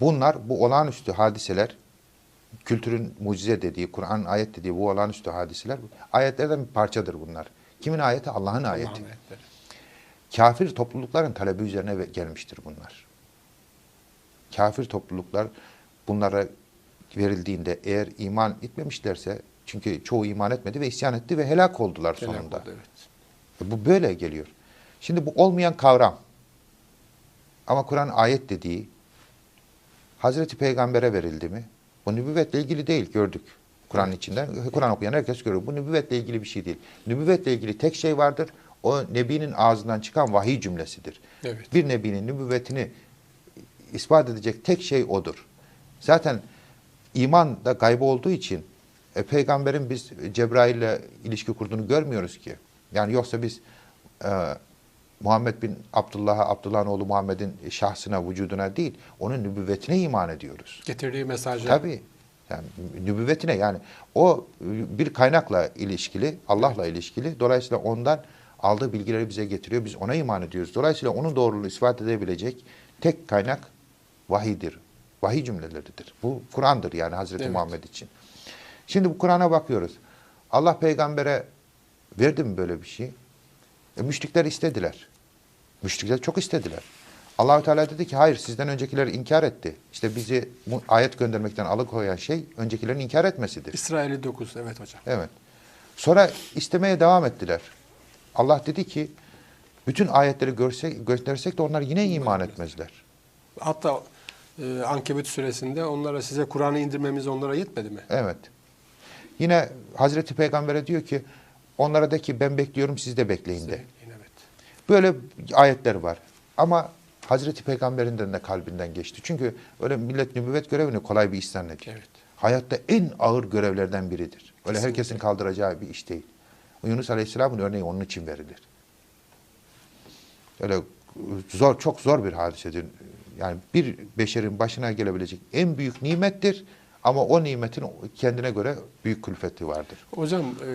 Bunlar bu olağanüstü hadiseler kültürün mucize dediği, Kur'an'ın ayet dediği bu olağanüstü hadiseler ayetlerden bir parçadır bunlar. Kimin ayeti? Allah'ın ayeti. Allah'ın ayetleri. Kafir toplulukların talebi üzerine gelmiştir bunlar. Kafir topluluklar bunlara verildiğinde eğer iman etmemişlerse çünkü çoğu iman etmedi ve isyan etti ve helak oldular Helak sonunda. oldu, evet. Bu böyle geliyor. Şimdi bu olmayan kavram ama Kur'an ayet dediği Hazreti Peygamber'e verildi mi? Bu nübüvvetle ilgili değil gördük. Kur'an'ın içinden Kur'an okuyan herkes görüyor. Bu nübüvvetle ilgili bir şey değil. Nübüvvetle ilgili tek şey vardır. O nebinin ağzından çıkan vahiy cümlesidir. Evet. Bir nebinin nübüvvetini ispat edecek tek şey odur. Zaten iman da gaybı olduğu için e, peygamberin biz Cebrail'le ilişki kurduğunu görmüyoruz ki. Yani yoksa biz e, Muhammed bin Abdullah'a, Abdullah'ın oğlu Muhammed'in şahsına, vücuduna değil, onun nübüvvetine iman ediyoruz. Getirdiği mesajı. Tabii. Yani nübüvvetine yani o bir kaynakla ilişkili, Allah'la ilişkili. Dolayısıyla ondan aldığı bilgileri bize getiriyor. Biz ona iman ediyoruz. Dolayısıyla onun doğruluğunu ispat edebilecek tek kaynak vahidir. Vahiy cümleleridir. Bu Kur'an'dır yani Hazreti Evet. Muhammed için. Şimdi bu Kur'an'a bakıyoruz. Allah peygambere verdi mi böyle bir şey? E, müşrikler istediler. Müşrikler çok istediler. Allahü Teala dedi ki hayır sizden öncekiler inkar etti. İşte bizi bu ayet göndermekten alıkoyan şey öncekilerin inkar etmesidir. İsrail'i 9 evet hocam. Evet. Sonra istemeye devam ettiler. Allah dedi ki bütün ayetleri görse, gösterirsek de onlar yine iman etmezler. Hatta e, Ankebut suresinde onlara size Kur'an'ı indirmemiz onlara yetmedi mi? Evet. Yine Hazreti Peygamber'e diyor ki onlara de ki ben bekliyorum siz de bekleyin de. Böyle ayetler var. Ama Hazreti Peygamber'in de kalbinden geçti. Çünkü öyle millet nübüvvet görevini kolay bir iş zannediyor. Evet. Hayatta en ağır görevlerden biridir. Öyle Kesinlikle. herkesin kaldıracağı bir iş değil. Yunus Aleyhisselam'ın örneği onun için verilir. Öyle zor, çok zor bir hadisedir. Yani bir beşerin başına gelebilecek en büyük nimettir. Ama o nimetin kendine göre büyük külfeti vardır. Hocam e,